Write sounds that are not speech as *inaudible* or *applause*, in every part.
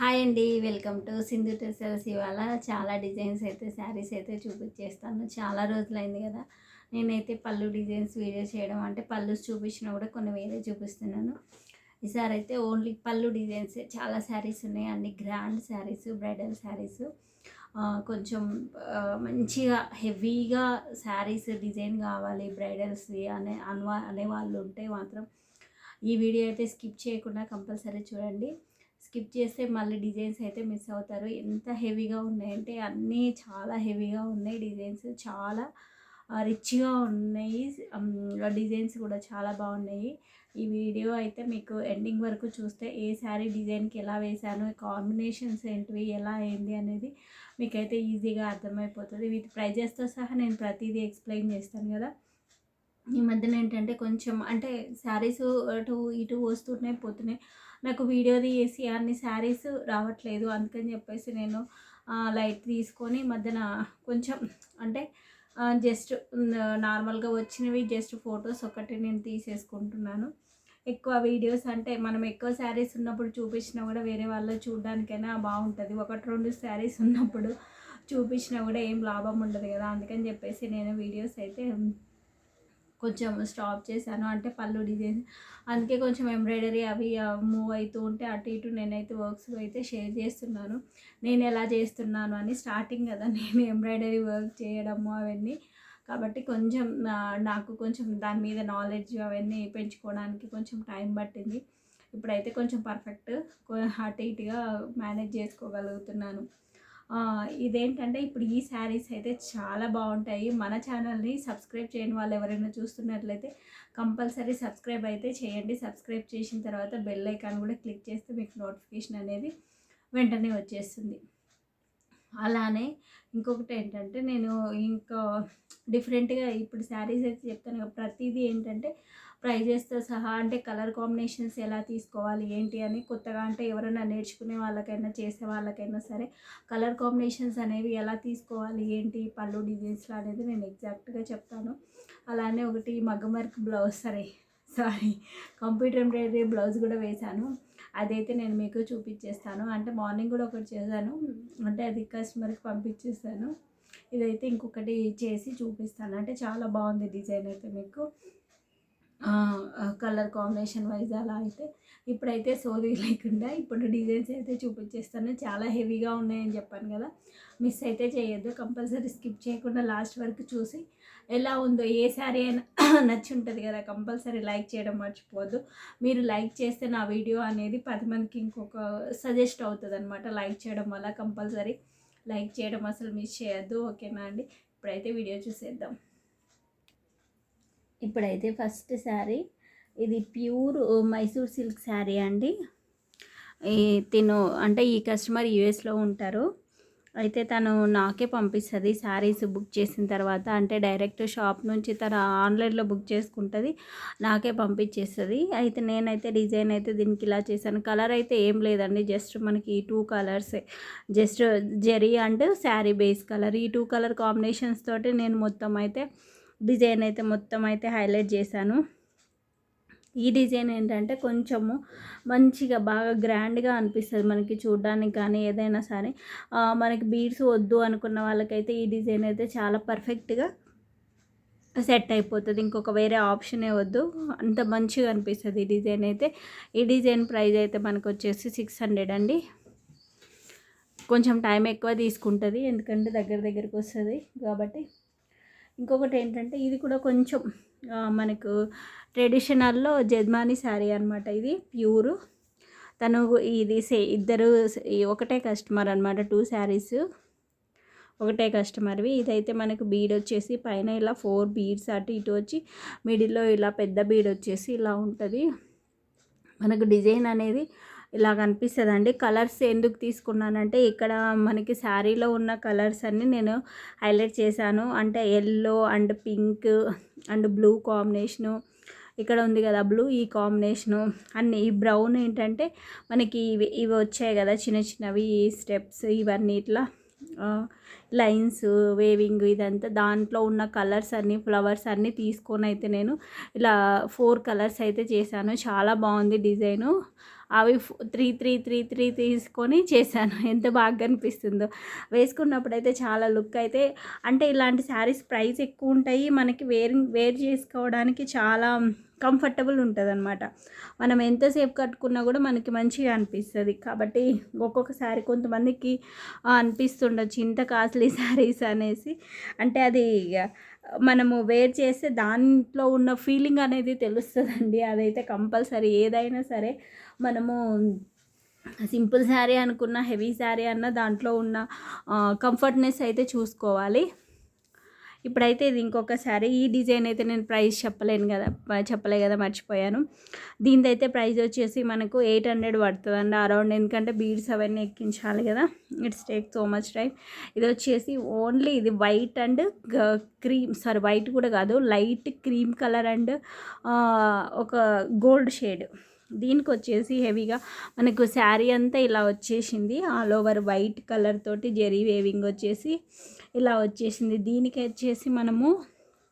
Hi అండి welcome to Sindhu tassels ఇవాళ చాలా డిజైన్స్ అయితే శారీస్ అయితే చూపించేస్తాను. చాలా రోజులైంది కదా. నేనైతే పళ్ళు డిజైన్స్ వీడియో చేయడం అంటే పళ్ళు చూపించినా కూడా కొన్ని వేరే చూపిస్తున్నాను. ఈసారి అయితే ఓన్లీ పళ్ళు డిజైన్స్ చాలా శారీస్ ఉన్నాయి. అన్ని గ్రాండ్ శారీస్ బ్రైడల్ శారీస్. కొంచెం మంచిగా హెవీగా శారీస్ డిజైన్ కావాలి బ్రైడల్స్వి అనే అన్వా అనే వాళ్ళు ఉంటే మాత్రం ఈ వీడియో అయితే స్కిప్ చేయకుండా కంపల్సరీ చూడండి. స్కిప్ చేస్తే మళ్ళీ డిజైన్స్ అయితే మిస్ అవుతారు. ఎంత హెవీగా ఉన్నాయంటే అన్నీ చాలా హెవీగా ఉన్నాయి డిజైన్స్. చాలా రిచ్గా ఉన్నాయి. డిజైన్స్ కూడా చాలా బాగున్నాయి. ఈ వీడియో అయితే మీకు ఎండింగ్ వరకు చూస్తే ఏ శారీ డిజైన్కి ఎలా వేశాను కాంబినేషన్స్ ఏంటివి ఎలా అయింది అనేది మీకైతే ఈజీగా అర్థమైపోతుంది. విత్ ప్రైజెస్తో సహా నేను ప్రతిదీ ఎక్స్ప్లెయిన్ చేస్తాను కదా. ఈ మధ్యన ఏంటంటే కొంచెం అంటే శారీస్ అటు ఇటు వస్తున్నాయి పోతున్నాయి. నాకు వీడియో తీసి అన్ని శారీస్ రావట్లేదు. అందుకని చెప్పేసి నేను లైట్ తీసుకొని మధ్యన కొంచెం అంటే జస్ట్ నార్మల్గా వచ్చినవి జస్ట్ ఫొటోస్ ఒకటి నేను తీసేసుకుంటున్నాను. ఎక్కువ వీడియోస్ అంటే మనం ఎక్కువ శారీస్ ఉన్నప్పుడు చూపించినా కూడా వేరే వాళ్ళు చూడడానికైనా బాగుంటుంది. ఒకటి రెండు శారీస్ ఉన్నప్పుడు చూపించినా కూడా ఏం లాభం ఉండదు కదా. అందుకని చెప్పేసి నేను వీడియోస్ అయితే కొంచెం స్టాప్ చేశాను. అంటే పళ్ళు డిజైన్ అందుకే కొంచెం ఎంబ్రాయిడరీ అవి మూవ్ అవుతూ ఉంటే అటు ఇటు నేనైతే వర్క్స్ అయితే షేర్ చేస్తున్నాను. నేను ఎలా చేస్తున్నాను అని స్టార్టింగ్ కదా *laughs* నేను ఎంబ్రాయిడరీ వర్క్ చేయడము అవన్నీ. కాబట్టి కొంచెం నాకు కొంచెం దాని మీద నాలెడ్జ్ అవన్నీ పెంచుకోవడానికి కొంచెం టైం పట్టింది. ఇప్పుడైతే కొంచెం పర్ఫెక్ట్ అటు ఇటుగా మేనేజ్ చేసుకోగలుగుతున్నాను. ఇదేంటంటే ఇప్పుడు ఈ శారీస్ అయితే చాలా బాగుంటాయి. మన ఛానల్ని సబ్స్క్రైబ్ చేయని వాళ్ళు ఎవరైనా చూస్తున్నట్లయితే కంపల్సరీ సబ్స్క్రైబ్ అయితే చేయండి. సబ్స్క్రైబ్ చేసిన తర్వాత బెల్ ఐకాన్ కూడా క్లిక్ చేస్తే మీకు నోటిఫికేషన్ అనేది వెంటనే వచ్చేస్తుంది. అలానే ఇంకొకటి ఏంటంటే నేను ఇంకా డిఫరెంట్గా ఇప్పుడు శారీస్ అయితే చెప్తాను కదా, ప్రతిదీ ఏంటంటే ప్రైజెస్తో సహా అంటే కలర్ కాంబినేషన్స్ ఎలా తీసుకోవాలి ఏంటి అని కొత్తగా అంటే ఎవరైనా నేర్చుకునే వాళ్ళకైనా చేసే వాళ్ళకైనా సరే కలర్ కాంబినేషన్స్ అనేవి ఎలా తీసుకోవాలి ఏంటి పళ్ళు డిజైన్స్లో అనేది నేను ఎగ్జాక్ట్గా చెప్తాను. అలానే ఒకటి మగ్గమర్క్ బ్లౌజ్ సరే సారీ కంప్యూటర్ ఎంబ్రాయిడరీ బ్లౌజ్ కూడా వేశాను. అదైతే నేను మీకు చూపించేస్తాను అంటే మార్నింగ్ కూడా ఒకటి చేశాను. అంటే అది కస్టమర్కి పంపించేస్తాను ఇదైతే ఇంకొకటి చేసి చూపిస్తాను. అంటే చాలా బాగుంది డిజైన్ అయితే మీకు. కలర్ కాంబినేషన్ వైజ్ అలా అయితే. ఇప్పుడైతే సోది లేకుండా ఇప్పుడు డిజైన్స్ అయితే చూపించేస్తాను చాలా హెవీగా ఉన్నాయని చెప్పాను కదా. మిస్ అయితే చేయొద్దు. కంపల్సరీ స్కిప్ చేయకుండా లాస్ట్ వరకు చూసి ఎలా ఉందో ఏ శారీ అయినా *clears throat* నచ్చి ఉంటుంది కదా కంపల్సరీ లైక్ చేయడం మర్చిపోవద్దు. మీరు లైక్ చేస్తే నా వీడియో అనేది పది మందికి ఇంకొక సజెస్ట్ అవుతుంది అనమాట లైక్ చేయడం వల్ల కంపల్సరీ లైక్ చేయడం అసలు మిస్ చేయొద్దు ఓకేనా అండి? ఇప్పుడైతే వీడియో చూసేద్దాం. ఇప్పుడైతే ఫస్ట్ శారీ ఇది ప్యూర్ మైసూర్ సిల్క్ శారీ అండి. ఈ తిను అంటే ఈ కస్టమర్ యూఎస్లో ఉంటారు. అయితే తను నాకే పంపిస్తుంది. శారీస్ బుక్ చేసిన తర్వాత అంటే డైరెక్ట్ షాప్ నుంచి తను ఆన్లైన్లో బుక్ చేసుకుంటుంది. నాకే పంపించేస్తుంది. అయితే నేనైతే డిజైన్ అయితే దీనికి ఇలా చేశాను. కలర్ అయితే ఏం లేదండి. జస్ట్ మనకి ఈ టూ కలర్సే just zari and sari base colour. ఈ టూ కలర్ కాంబినేషన్స్ తోటి నేను మొత్తం అయితే డిజైన్ అయితే మొత్తం అయితే హైలైట్ చేశాను. ఈ డిజైన్ ఏంటంటే కొంచెము మంచిగా బాగా గ్రాండ్గా అనిపిస్తుంది మనకి చూడడానికి కానీ ఏదైనా సరే. మనకి బీడ్స్ వద్దు అనుకున్న వాళ్ళకైతే ఈ డిజైన్ అయితే చాలా పర్ఫెక్ట్గా సెట్ అయిపోతుంది. ఇంకొక వేరే ఆప్షనే వద్దు. అంత మంచిగా అనిపిస్తుంది ఈ డిజైన్ అయితే. ఈ డిజైన్ ప్రైస్ అయితే మనకు వచ్చేసి సిక్స్ హండ్రెడ్ అండి. కొంచెం టైం ఎక్కువ తీసుకుంటుంది ఎందుకంటే దగ్గర దగ్గరికి వస్తుంది కాబట్టి. ఇంకొకటి ఏంటంటే ఇది కూడా కొంచెం మనకు ట్రెడిషనల్లో జద్మాని శారీ అనమాట ఇది ప్యూర్. తను ఇది సే ఇద్దరు ఒకటే కస్టమర్ అనమాట టూ శారీస్. ఒకటే కస్టమర్వి. ఇదైతే మనకు బీడ్ వచ్చేసి పైన ఇలా ఫోర్ బీడ్స్ అటు ఇటు వచ్చి మిడిల్లో ఇలా పెద్ద బీడ్ వచ్చేసి ఇలా ఉంటుంది. మనకు డిజైన్ అనేది ఇలా అనిపిస్తుంది అండి కలర్స్ ఎందుకు తీసుకున్నానంటే ఇక్కడ మనకి శారీలో ఉన్న కలర్స్ అన్ని నేను హైలైట్ చేశాను. అంటే yellow and pink and blue combination ఇక్కడ ఉంది కదా బ్లూ ఈ కాంబినేషను అన్ని. ఈ బ్రౌన్ ఏంటంటే మనకి ఇవి ఇవి వచ్చాయి కదా చిన్న చిన్నవి ఈ స్టెప్స్ ఇవన్నీ ఇట్లా లైన్స్ వేవింగ్ ఇదంతా దాంట్లో ఉన్న కలర్స్ అన్నీ ఫ్లవర్స్ అన్నీ తీసుకొని అయితే నేను ఇలా ఫోర్ కలర్స్ అయితే చేశాను. చాలా బాగుంది డిజైను. అవి త్రీ త్రీ త్రీ త్రీ తీసుకొని చేశాను. *laughs* ఎంత బాగా అనిపిస్తుందో. వేసుకున్నప్పుడు అయితే చాలా లుక్ అయితే అంటే ఇలాంటి శారీస్ ప్రైస్ ఎక్కువ ఉంటాయి. మనకి వేర్ వేర్ చేసుకోవడానికి చాలా కంఫర్టబుల్ ఉంటుంది అనమాట మనం ఎంతసేపు కట్టుకున్నా కూడా మనకి మంచిగా అనిపిస్తుంది. కాబట్టి ఒక్కొక్కసారి కొంతమందికి అనిపిస్తుండొచ్చు. ఇంత కాస్ట్లీ శారీస్ అనేసి. అంటే అది మనము వేర్ చేస్తే దాంట్లో ఉన్న ఫీలింగ్ అనేది తెలుస్తుందండి. అదైతే కంపల్సరీ. ఏదైనా సరే మనము సింపుల్ శారీ అనుకున్న హెవీ శారీ అన్న దాంట్లో ఉన్న కంఫర్ట్నెస్ అయితే చూసుకోవాలి. ఇప్పుడైతే ఇది ఇంకొక శారీ. ఈ డిజైన్ అయితే నేను ప్రైస్ చెప్పలేను కదా చెప్పలే కదా మర్చిపోయాను. దీనిదైతే ప్రైస్ వచ్చేసి మనకు ఎయిట్ హండ్రెడ్ పడుతుందండి అరౌండ్. ఎందుకంటే బీడ్స్ అవన్నీ ఎక్కించాలి కదా. It's take so much time. ఇది వచ్చేసి ఓన్లీ ఇది white and cream sorry white కూడా కాదు లైట్ క్రీమ్ కలర్ అండ్ ఒక గోల్డ్ షేడ్. దీనికి వచ్చేసి హెవీగా మనకు శారీ అంతా ఇలా వచ్చేసింది. ఆల్ ఓవర్ వైట్ కలర్ తోటి జెరీ వేవింగ్ వచ్చేసి ఇలా వచ్చేసింది. దీనికి వచ్చేసి మనము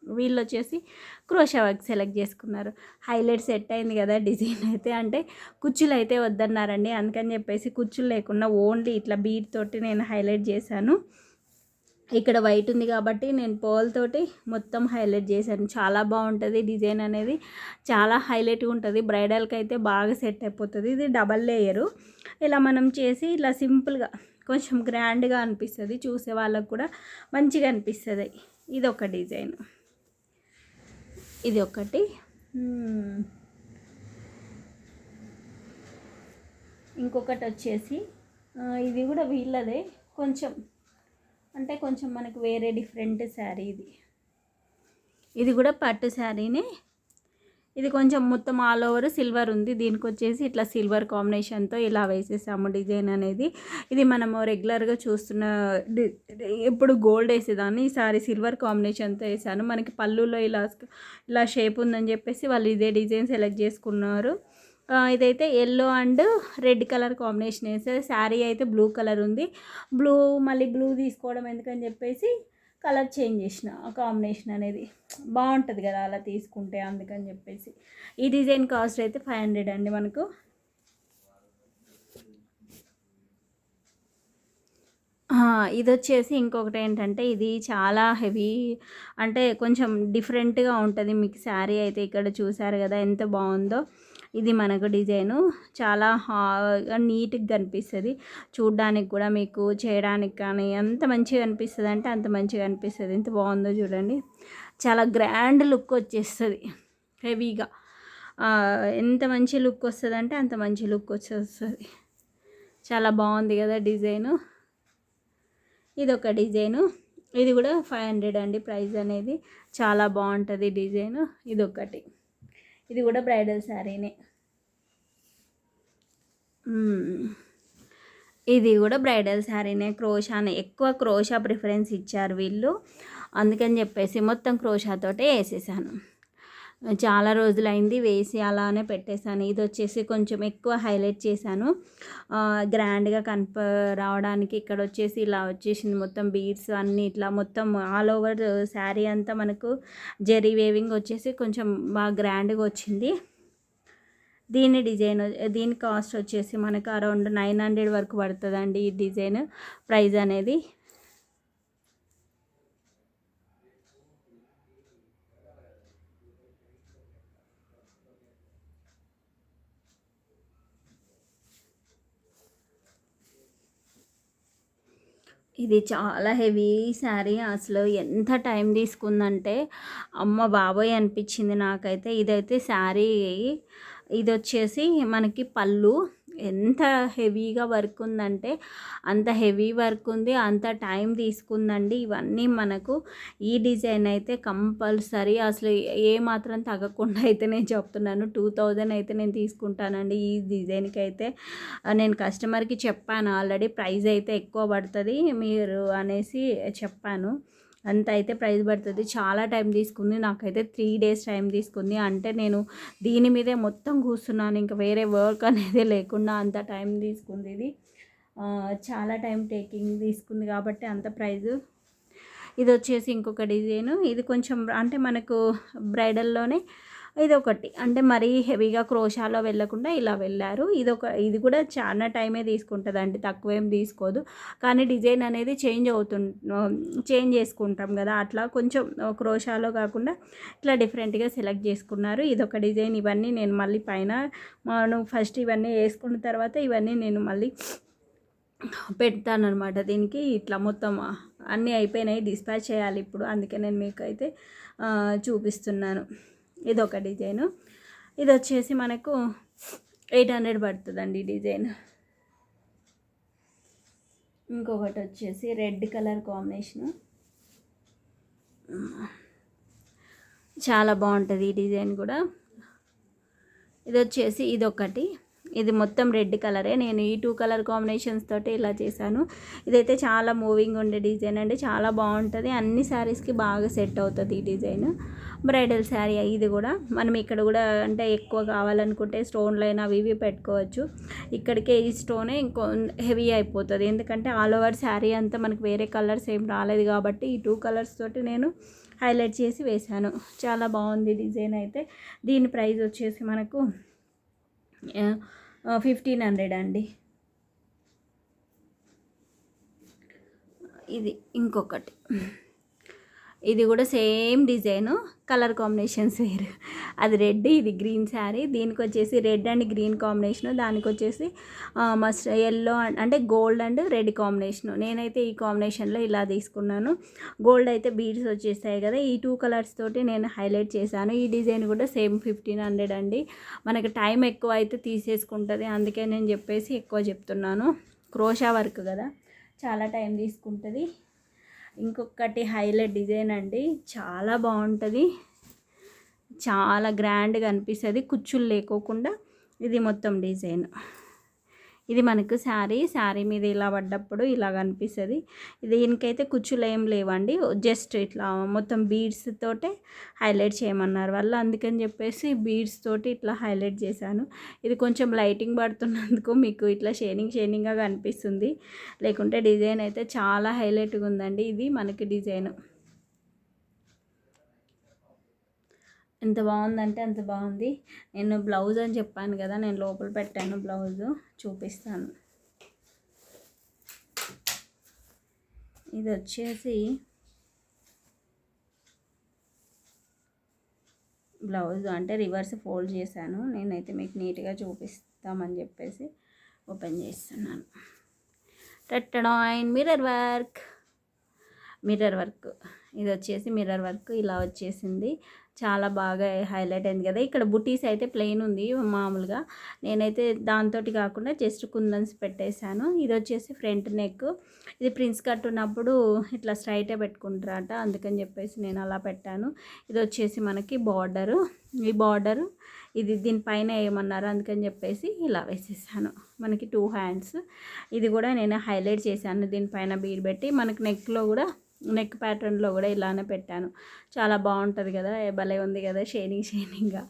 వీళ్ళు వచ్చేసి క్రోషా వర్క్ సెలెక్ట్ చేసుకున్నారు. హైలైట్ సెట్ అయింది కదా డిజైన్ అయితే. అంటే కుచ్చులు అయితే వద్దన్నారండి. అందుకని చెప్పేసి కుచ్చులు లేకుండా ఓన్లీ ఇట్లా బీట్ తోటి నేను హైలైట్ చేశాను. ఇక్కడ వైట్ ఉంది కాబట్టి నేను పోల్తోటి మొత్తం హైలైట్ చేశాను. చాలా బాగుంటుంది డిజైన్ అనేది. చాలా హైలైట్గా ఉంటుంది. బ్రైడల్కి అయితే బాగా సెట్ అయిపోతుంది. ఇది డబల్ లేయరు. ఇలా మనం చేసి ఇలా సింపుల్గా కొంచెం గ్రాండ్గా అనిపిస్తుంది. చూసే వాళ్ళకు కూడా మంచిగా అనిపిస్తుంది. ఇది ఒక డిజైన్. ఇది ఒకటి. ఇంకొకటి వచ్చేసి ఇది కూడా వీళ్ళదే. కొంచెం అంటే కొంచెం మనకు వేరే డిఫరెంట్ శారీ ఇది. ఇది కూడా పట్టు శారీనే. ఇది కొంచెం మొత్తం ఆల్ ఓవర్ సిల్వర్ ఉంది. దీనికి వచ్చేసి ఇట్లా సిల్వర్ కాంబినేషన్తో ఇలా వేసేసాము డిజైన్ అనేది. ఇది మనము రెగ్యులర్గా చూస్తున్న ఎప్పుడు గోల్డ్ వేసేదాన్ని. ఈసారి సిల్వర్ కాంబినేషన్తో వేసాను. మనకి పళ్ళులో ఇలా ఇలా షేప్ ఉందని చెప్పేసి వాళ్ళు ఇదే డిజైన్ సెలెక్ట్ చేసుకున్నారు. ఇదైతే yellow and red colour combination వేస్తే శారీ అయితే బ్లూ కలర్ ఉంది. బ్లూ మళ్ళీ బ్లూ తీసుకోవడం ఎందుకని చెప్పేసి కలర్ చేంజ్ చేసిన కాంబినేషన్ అనేది. బాగుంటుంది కదా అలా తీసుకుంటే అందుకని చెప్పేసి. ఈ డిజైన్ కాస్ట్ అయితే ఫైవ్ హండ్రెడ్ అండి మనకు. ఇది వచ్చేసి ఇంకొకటి ఏంటంటే ఇది చాలా హెవీ అంటే కొంచెం డిఫరెంట్గా ఉంటుంది. మీకు శారీ అయితే ఇక్కడ చూసారు కదా ఎంత బాగుందో. ఇది మనకు డిజైను చాలా నీట్గా కనిపిస్తుంది. చూడడానికి కూడా మీకు చేయడానికి కానీ ఎంత మంచిగా అనిపిస్తుంది అంటే అంత మంచిగా అనిపిస్తుంది. ఎంత బాగుందో చూడండి. చాలా గ్రాండ్ లుక్ వచ్చేస్తుంది. హెవీగా. ఎంత మంచి లుక్ వస్తుంది అంటే అంత మంచి లుక్ వచ్చేస్తుంది. చాలా బాగుంది కదా డిజైను. ఇది ఒక డిజైను. ఇది కూడా ఫైవ్ హండ్రెడ్ అండి ప్రైస్ అనేది. చాలా బాగుంటుంది డిజైను. ఇది ఒకటి ఇది కూడా బ్రైడల్ శారీనే. ఇది కూడా బ్రైడల్ శారీనే. క్రోషానే ఎక్కువ క్రోషా ప్రిఫరెన్స్ ఇచ్చారు వీళ్ళు. అందుకని చెప్పేసి మొత్తం క్రోషాతోటే వేసేసాను. చాలా రోజులైంది వేసి అలానే పెట్టేశాను. ఇది వచ్చేసి కొంచెం ఎక్కువ హైలైట్ చేశాను. గ్రాండ్గా కనప రావడానికి ఇక్కడ వచ్చేసి ఇలా వచ్చేసింది మొత్తం బీడ్స్ అన్నీ ఇట్లా మొత్తం ఆల్ ఓవర్ శారీ అంతా మనకు జెరీ వేవింగ్ వచ్చేసి కొంచెం బాగా గ్రాండ్గా వచ్చింది. దీని డిజైన్ దీని కాస్ట్ వచ్చేసి మనకు అరౌండ్ నైన్ హండ్రెడ్ వరకు పడుతుందండి ఈ డిజైన్ ప్రైస్ అనేది. ఇది చాలా హెవీ శారీ. అసలు ఎంత టైం తీసుకుందంటే అమ్మ బాబోయ్ అనిపించింది నాకైతే. ఇదైతే శారీ ఇది వచ్చేసి మనకి పళ్ళు. ఎంత హెవీగా వర్క్ ఉందంటే అంత హెవీ వర్క్ ఉంది అంత టైం తీసుకుందండి. ఇవన్నీ మనకు ఈ డిజైన్ అయితే కంపల్సరీ. అసలు ఏ మాత్రం తగ్గకుండా అయితే నేను చెప్తున్నాను. టూ థౌజండ్ అయితే నేను తీసుకుంటానండి ఈ డిజైన్కి అయితే నేను కస్టమర్కి చెప్పాను. ఆల్రెడీ ప్రైస్ అయితే ఎక్కువ పడుతుంది. మీరు అనేసి చెప్పాను. అంత అయితే ప్రైస్ పడుతుంది. చాలా టైం తీసుకుంది. నాకైతే త్రీ డేస్ టైం తీసుకుంది. అంటే నేను దీని మీదే మొత్తం కూర్చున్నాను. ఇంకా వేరే వర్క్ అనేది లేకుండా అంత టైం తీసుకుంది ఇది. చాలా టైం టేకింగ్ తీసుకుంది కాబట్టి అంత ప్రైజు. ఇది వచ్చేసి ఇంకొక డిజైన్. ఇది కొంచెం అంటే మనకు బ్రైడల్లోనే ఇదొకటి. అంటే మరీ హెవీగా క్రోషాలో వెళ్ళకుండా ఇలా వెళ్ళారు. ఇది ఒక ఇది కూడా చాలా టైమే తీసుకుంటుంది అండి తక్కువేం తీసుకోదు. కానీ డిజైన్ అనేది చేంజ్ అవుతు చేంజ్ చేసుకుంటాం కదా. అట్లా కొంచెం క్రోషాలో కాకుండా ఇట్లా డిఫరెంట్గా సెలెక్ట్ చేసుకున్నారు. ఇదొక డిజైన్. ఇవన్నీ నేను మళ్ళీ పైన మనం ఫస్ట్ ఇవన్నీ వేసుకున్న తర్వాత ఇవన్నీ నేను మళ్ళీ పెడతాను అనమాట దీనికి ఇట్లా మొత్తం అన్నీ అయిపోయినాయి. డిస్పాచ్ చేయాలి ఇప్పుడు. అందుకే నేను మీకు అయితే చూపిస్తున్నాను. ఇది ఒక డిజైను. ఇది వచ్చేసి మనకు ఎయిట్ హండ్రెడ్ పడుతుందండి డిజైన్. ఇంకొకటి వచ్చేసి రెడ్ కలర్ కాంబినేషను. చాలా బాగుంటుంది ఈ డిజైన్ కూడా. ఇది వచ్చేసి ఇదొకటి. ఇది మొత్తం రెడ్ కలరే. నేను ఈ టూ కలర్ కాంబినేషన్స్ తోటి ఇలా చేశాను. ఇదైతే చాలా మూవింగ్ ఉండే డిజైన్ అండి. చాలా బాగుంటుంది. అన్ని శారీస్కి బాగా సెట్ అవుతుంది ఈ డిజైన్. బ్రైడల్ శారీ ఇది కూడా. మనం ఇక్కడ కూడా అంటే ఎక్కువ కావాలనుకుంటే స్టోన్లు అయినా అవి ఇవి పెట్టుకోవచ్చు. ఇక్కడికే ఈ స్టోనే ఇంకో హెవీ అయిపోతుంది. ఎందుకంటే ఆల్ ఓవర్ శారీ అంతా మనకు వేరే కలర్స్ ఏం రాలేదు కాబట్టి ఈ టూ కలర్స్ తోటి నేను హైలైట్ చేసి వేశాను. చాలా బాగుంది డిజైన్ అయితే. దీని ప్రైస్ వచ్చేసి మనకు ఫిఫ్టీన్ హండ్రెడ్ అండి. ఇది ఇంకొకటి. ఇది కూడా సేమ్ డిజైన్ కలర్ కాంబినేషన్స్ వేరు. అది రెడ్ ఇది గ్రీన్ శారీ. దీనికి వచ్చేసి రెడ్ అండ్ గ్రీన్ కాంబినేషన్ దానికి వచ్చేసి మస్ట్ ఎల్లో అంటే గోల్డ్ అండ్ రెడ్ కాంబినేషన్. నేనైతే ఈ కాంబినేషన్లో ఇలా తీసుకున్నాను. గోల్డ్ అయితే బీడ్స్ వచ్చేస్తాయి కదా ఈ టూ కలర్స్ తోటి నేను హైలైట్ చేశాను. ఈ డిజైన్ కూడా సేమ్ ఫిఫ్టీన్ హండ్రెడ్ అండి. మనకి టైం ఎక్కువ అయితే తీసేసుకుంటుంది అందుకే నేను చెప్పేసి ఎక్కువ చెప్తున్నాను. క్రోషా వర్క్ కదా చాలా టైం తీసుకుంటుంది. ఇంకొకటి హైలైట్ డిజైన్ అండి. చాలా బాగుంటుంది. చాలా గ్రాండ్గా అనిపిస్తుంది. కుచ్చులు లేకోకుండా ఇది మొత్తం డిజైన్. ఇది మనకు శారీ శారీ మీద ఇలా పడ్డప్పుడు ఇలా కనిపిస్తుంది దీనికైతే కుచ్చులు ఏం లేవండి. జస్ట్ ఇట్లా మొత్తం బీడ్స్ తోటే హైలైట్ చేయమన్నారు వాళ్ళు. అందుకని చెప్పేసి బీడ్స్ తోటి ఇట్లా హైలైట్ చేశాను. ఇది కొంచెం లైటింగ్ పడుతున్నందుకు మీకు ఇట్లా షేనింగ్ షేనింగ్గా కనిపిస్తుంది. లేకుంటే డిజైన్ అయితే చాలా హైలైట్గా ఉందండి. ఇది మనకి డిజైన్. ఎంత బాగుందంటే అంత బాగుంది. నేను బ్లౌజ్ అని చెప్పాను కదా నేను లోపల పెట్టాను బ్లౌజ్ చూపిస్తాను. ఇది వచ్చేసి బ్లౌజ్ అంటే రివర్స్ ఫోల్డ్ చేశాను. నేనైతే మీకు నీట్గా చూపిస్తామని చెప్పేసి ఓపెన్ చేస్తున్నాను. టట్టడాయిన్ మిర్రర్ వర్క్ మిర్రర్ వర్క్ ఇది వచ్చేసి మిర్రర్ వర్క్ ఇలా వచ్చేసింది. చాలా బాగా హైలైట్ అయింది కదా. ఇక్కడ బుటీస్ అయితే ప్లెయిన్ ఉంది మామూలుగా. నేనైతే దాంతో కాకుండా జస్ట్ కుందన్స్ పెట్టేశాను. ఇది వచ్చేసి ఫ్రంట్ నెక్. ఇది ప్రిన్స్ కట్ ఉన్నప్పుడు ఇట్లా స్ట్రైటే పెట్టుకుంటారట. అందుకని చెప్పేసి నేను అలా పెట్టాను. ఇది వచ్చేసి మనకి బార్డరు. ఈ బార్డరు ఇది దీనిపైన ఏమన్నారు? అందుకని చెప్పేసి ఇలా వేసేసాను. మనకి టూ హ్యాండ్స్. ఇది కూడా నేను హైలైట్ చేశాను దీనిపైన బీడ్ పెట్టి. మనకి నెక్లో కూడా నెక్ ప్యాటర్న్లో కూడా ఇలానే పెట్టాను. చాలా బాగుంటుంది కదా భలే ఉంది కదా షేనింగ్ షేనింగ్గా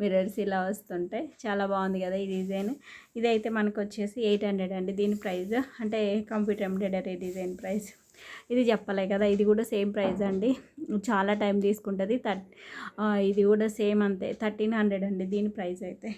మిర్రర్స్ ఇలా వస్తుంటే. చాలా బాగుంది కదా ఈ డిజైన్ ఇదైతే మనకు వచ్చేసి ఎయిట్ హండ్రెడ్ అండి. దీని ప్రైస్ అంటే కంప్యూటర్ ఎంబ్రాయిడరీ డిజైన్ ప్రైస్ ఇది చెప్పలే కదా ఇది కూడా సేమ్ ప్రైస్ అండి. చాలా టైం తీసుకుంటుంది. థర్ట్ ఇది కూడా సేమ్ అంతే. థర్టీన్ హండ్రెడ్ అండి దీని ప్రైస్ అయితే.